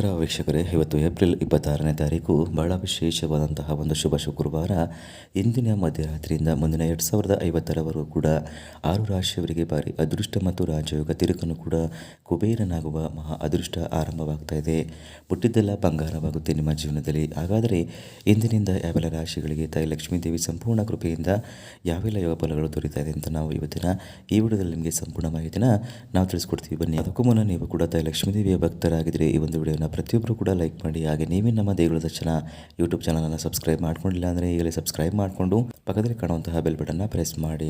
ನಮಸ್ಕಾರ ವೀಕ್ಷಕರೇ. ಇವತ್ತು ಏಪ್ರಿಲ್ ಇಪ್ಪತ್ತಾರನೇ ತಾರೀಕು. ಬಹಳ ವಿಶೇಷವಾದಂತಹ ಒಂದು ಶುಭ ಶುಕ್ರವಾರ. ಇಂದಿನ ಮಧ್ಯರಾತ್ರಿಯಿಂದ ಮುಂದಿನ ಎರಡು ಸಾವಿರದ ಐವತ್ತರವರೆಗೂ ಕೂಡ ಆರು ರಾಶಿಯವರಿಗೆ ಭಾರಿ ಅದೃಷ್ಟ ಮತ್ತು ರಾಜಯೋಗ ತಿರುಕನ್ನು ಕೂಡ ಕುಬೇರನಾಗುವ ಮಹಾ ಅದೃಷ್ಟ ಆರಂಭವಾಗ್ತಾ ಇದೆ. ಹುಟ್ಟಿದ್ದೆಲ್ಲ ಬಂಗಾರವಾಗುತ್ತೆ ನಿಮ್ಮ ಜೀವನದಲ್ಲಿ. ಹಾಗಾದರೆ ಇಂದಿನಿಂದ ಯಾವೆಲ್ಲ ರಾಶಿಗಳಿಗೆ ತಾಯಿ ಲಕ್ಷ್ಮೀ ದೇವಿ ಸಂಪೂರ್ಣ ಕೃಪೆಯಿಂದ ಯಾವೆಲ್ಲ ಯೋಗ ಫಲಗಳು ದೊರೀತಾ ಇದೆ ಅಂತ ನಾವು ಇವತ್ತಿನ ಈ ವಿಡಿಯೋದಲ್ಲಿ ನಿಮಗೆ ಸಂಪೂರ್ಣ ಮಾಹಿತಿನ ನಾವು ತಿಳಿಸ್ಕೊಡ್ತೀವಿ. ಬನ್ನಿ. ಅದಕ್ಕೂ ಮುನ್ನ ನೀವು ಕೂಡ ತಾಯಿ ಲಕ್ಷ್ಮೀ ದೇವಿಯ ಭಕ್ತರಾಗಿದ್ದರೆ ಈ ಒಂದು ವಿಡಿಯೋನ ಪ್ರತಿಯೊಬ್ಬರು ಕೂಡ ಲೈಕ್ ಮಾಡಿ, ಹಾಗೆ ನೀವೇ ನಮ್ಮ ದೇಗುಲ ದರ್ಶನ ಯೂಟ್ಯೂಬ್ ಚಾನಲನ್ನು ಸಬ್ಸ್ಕ್ರೈಬ್ ಮಾಡ್ಕೊಂಡಿಲ್ಲ ಅಂದರೆ ಈಗಲೇ ಸಬ್ಸ್ಕ್ರೈಬ್ ಮಾಡಿಕೊಂಡು ಪಕ್ಕದಲ್ಲಿ ಕಾಣುವಂತಹ ಬೆಲ್ ಬಟನ್ನ ಪ್ರೆಸ್ ಮಾಡಿ.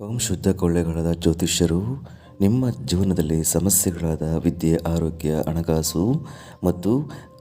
ಓಂ ಶುದ್ಧ ಕೊಳ್ಳೆಗಳಾದ ಜ್ಯೋತಿಷ್ಯರು, ನಿಮ್ಮ ಜೀವನದಲ್ಲಿ ಸಮಸ್ಯೆಗಳಾದ ವಿದ್ಯೆ, ಆರೋಗ್ಯ, ಹಣಕಾಸು ಮತ್ತು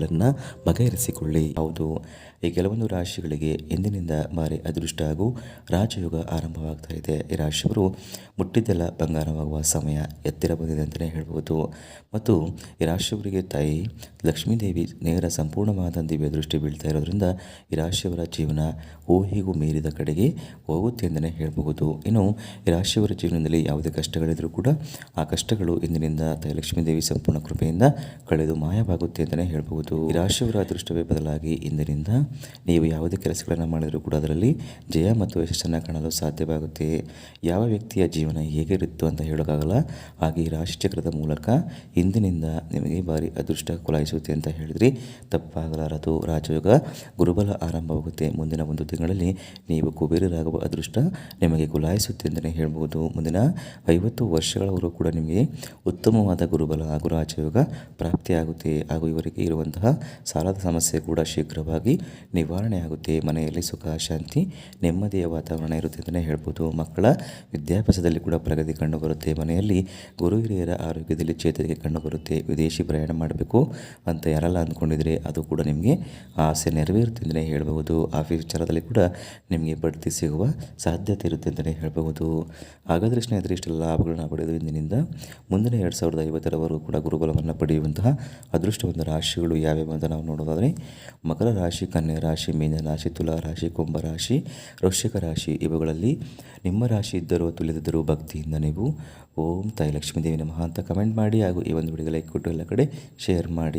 ಸಮಸ್ಯೆಗಳನ್ನು ಬಗೆಹರಿಸಿಕೊಳ್ಳಿ. ಹೌದು, ಈ ಕೆಲವೊಂದು ರಾಶಿಗಳಿಗೆ ಎಂದಿನಿಂದ ಭಾರಿ ಅದೃಷ್ಟ ಹಾಗೂ ರಾಜಯೋಗ ಆರಂಭವಾಗ್ತಾ ಇದೆ. ಈ ರಾಶಿಯವರು ಮುಟ್ಟಿದ್ದೆಲ್ಲ ಬಂಗಾರವಾಗುವ ಸಮಯ ಎತ್ತಿರ ಬಂದಿದೆ ಅಂತಲೇ ಹೇಳ್ಬೋದು. ಮತ್ತು ಈ ರಾಶಿಯವರಿಗೆ ತಾಯಿ ಲಕ್ಷ್ಮೀದೇವಿ ನೇರ ಸಂಪೂರ್ಣವಾದ ದಿವ್ಯ ದೃಷ್ಟಿ ಬೀಳ್ತಾ ಇರೋದ್ರಿಂದ ಈ ರಾಶಿಯವರ ಜೀವನ ಊಹೆಗೂ ಮೀರಿದ ಕಡೆಗೆ ಹೋಗುತ್ತೆ ಅಂತಲೇ ಹೇಳಬಹುದು. ಇನ್ನು ಈ ರಾಶಿಯವರ ಜೀವನದಲ್ಲಿ ಯಾವುದೇ ಕಷ್ಟಗಳಿದ್ರೂ ಕೂಡ ಆ ಕಷ್ಟಗಳು ಇಂದಿನಿಂದ ತಾಯಿ ಲಕ್ಷ್ಮೀದೇವಿ ಸಂಪೂರ್ಣ ಕೃಪೆಯಿಂದ ಕಳೆದು ಮಾಯವಾಗುತ್ತೆ ಅಂತಲೇ ಹೇಳ್ಬಹುದು. ಈ ರಾಶಿಯವರ ಅದೃಷ್ಟವೇ ಬದಲಾಗಿ ಇಂದಿನಿಂದ ನೀವು ಯಾವುದೇ ಕೆಲಸಗಳನ್ನು ಮಾಡಿದರೂ ಕೂಡ ಅದರಲ್ಲಿ ಜಯ ಮತ್ತು ಯಶಸ್ಸನ್ನು ಕಾಣಲು ಸಾಧ್ಯವಾಗುತ್ತೆ. ಯಾವ ವ್ಯಕ್ತಿಯ ಜೀವನ ಹೇಗಿರುತ್ತೋ ಅಂತ ಹೇಳೋಕ್ಕಾಗಲ್ಲ. ಹಾಗೆ ರಾಶಿ ರಾಶಿಚಕ್ರದ ಮೂಲಕ ಇಂದಿನಿಂದ ನಿಮಗೆ ಭಾರಿ ಅದೃಷ್ಟ ಕೊಲಾಯಿಸುತ್ತೆ ಅಂತ ಹೇಳಿದ್ರಿ. ತಪ್ಪಾಗಲಾರದು. ರಾಜಯೋಗ ಗುರುಬಲ ಆರಂಭವಾಗುತ್ತೆ. ಮುಂದಿನ ಒಂದು ತಿಂಗಳಲ್ಲಿ ನೀವು ಕುಬೇರರಾಗುವ ಅದೃಷ್ಟ ನಿಮಗೆ ಕುಲಾಯಿಸುತ್ತೆ ಅಂತಲೇ ಹೇಳ್ಬೋದು. ಮುಂದಿನ ಐವತ್ತು ವರ್ಷಗಳವರೆಗೂ ಕೂಡ ನಿಮಗೆ ಉತ್ತಮವಾದ ಗುರುಬಲ ಹಾಗೂ ರಾಜಯೋಗ ಪ್ರಾಪ್ತಿಯಾಗುತ್ತೆ. ಹಾಗೂ ಇವರಿಗೆ ಇರುವಂತಹ ಸಾಲದ ಸಮಸ್ಯೆ ಕೂಡ ಶೀಘ್ರವಾಗಿ ನಿವಾರಣೆ ಆಗುತ್ತೆ ಮನೆಯಲ್ಲಿ ಸುಖ, ಶಾಂತಿ, ನೆಮ್ಮದಿಯ ವಾತಾವರಣ ಇರುತ್ತೆ ಅಂತಲೇ ಹೇಳ್ಬೋದು. ಮಕ್ಕಳ ವಿದ್ಯಾಭ್ಯಾಸದಲ್ಲಿ ಕೂಡ ಪ್ರಗತಿ ಕಂಡುಬರುತ್ತೆ ಮನೆಯಲ್ಲಿ ಗುರು ಹಿರಿಯರ ಆರೋಗ್ಯದಲ್ಲಿ ಚೇತರಿಕೆ ಕಂಡುಬರುತ್ತೆ ವಿದೇಶಿ ಪ್ರಯಾಣ ಮಾಡಬೇಕು ಅಂತ ಯಾರಲ್ಲ ಅಂದ್ಕೊಂಡಿದ್ರೆ ಅದು ಕೂಡ ನಿಮಗೆ ಆಸೆ ನೆರವೇರುತ್ತೆ ಅಂತಲೇ ಹೇಳಬಹುದು. ಆಫೀಸ್ ವಿಚಾರದಲ್ಲಿ ಕೂಡ ನಿಮಗೆ ಬಡ್ತಿ ಸಿಗುವ ಸಾಧ್ಯತೆ ಇರುತ್ತೆ ಅಂತಲೇ ಹೇಳಬಹುದು. ಹಾಗಾದರೆ ಸ್ನೇಹಿತರೆ, ಇಷ್ಟೆಲ್ಲ ಲಾಭಗಳನ್ನ ಪಡೆದು ಇಂದಿನಿಂದ ಮುಂದಿನ ಎರಡು ಸಾವಿರದ ಐವತ್ತರವರೆಗೂ ಕೂಡ ಗುರುಬಲವನ್ನು ಪಡೆಯುವಂತಹ ಅದೃಷ್ಟವಂತ ರಾಶಿಗಳು ಯಾವ್ಯಾವ ಅಂತ ನಾವು ನೋಡೋದಾದರೆ, ಮಕರ ರಾಶಿ, ಕನ್ಯಾ ರಾಶಿ, ಮೀನ ರಾಶಿ, ತುಲಾ ರಾಶಿ, ಕುಂಭ ರಾಶಿ, ವೃಶ್ಚಿಕ ರಾಶಿ ಇವುಗಳಲ್ಲಿ ನಿಮ್ಮ ರಾಶಿ ಇದ್ದರೂ ತುಲಿದಿದ್ದರೂ ಭಕ್ತಿಯಿಂದ ನೀವು ಓಂ ತಾಯಿ ಲಕ್ಷ್ಮೀದೇವಿ ನಮಃ ಅಂತ ಕಮೆಂಟ್ ಮಾಡಿ ಹಾಗೂ ಈ ಒಂದು ವಿಡಿಯೋ ಲೈಕ್ ಕೊಟ್ಟು ಎಲ್ಲ ಕಡೆ ಶೇರ್ ಮಾಡಿ.